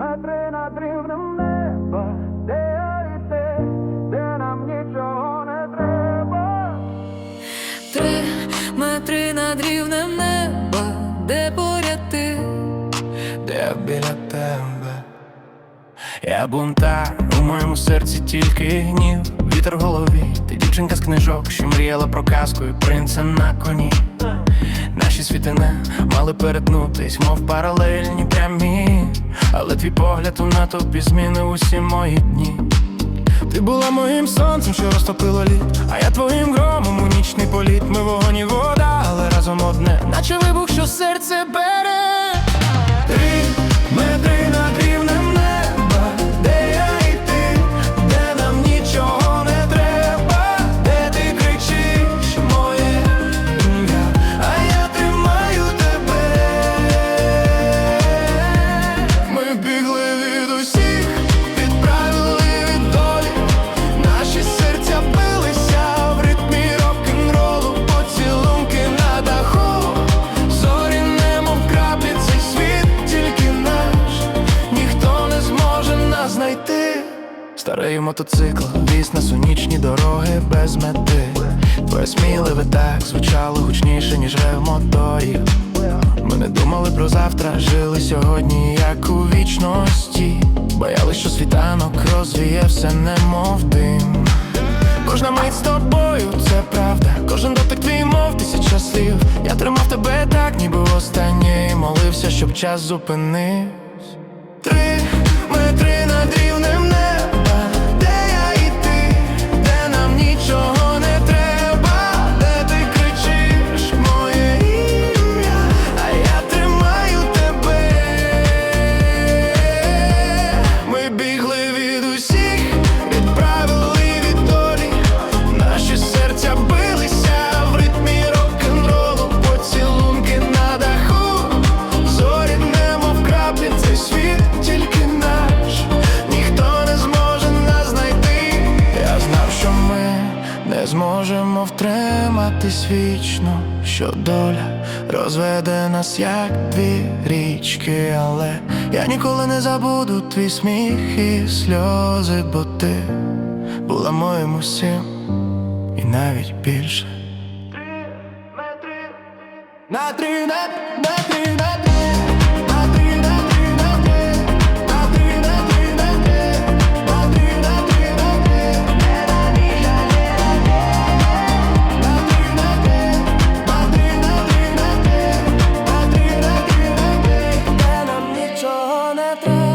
метри над рівнем неба, де я і ти, де нам нічого не треба. Три метри над рівнем неба, де поряд ти, де біля тебе. Я бунтар, у моєму серці тільки гнів, вітер в голові, ти дівчинка з книжок, що мріяла про казку і принца на коні. Наші світи не мали перетнутись, мов паралельні прямі, але твій погляд у натовпі змінив усі мої дні. Ти була моїм сонцем, що розтопило лід, а я твоїм громом у нічний політ. Ми вогонь і вода, але разом одне, наче вибух, що серце бере. Старий мотоцикл віз нас у нічні дороги без мети. Твоє сміливе так звучало гучніше, ніж рев моторів. Ми не думали про завтра, жили сьогодні, як у вічності. Боялись, що світанок розвіє все немов дим. Кожна мить з тобою, це правда. Кожен дотик твій, мов тисяча слів. Я тримав тебе так, ніби останнє, і молився, щоб час зупинився. Три метри не зможемо втриматись вічно, що доля розведе нас як дві річки, але я ніколи не забуду твій сміх і сльози, бо ти була моїм усім і навіть більше. На три, на, на три, на три, вітра.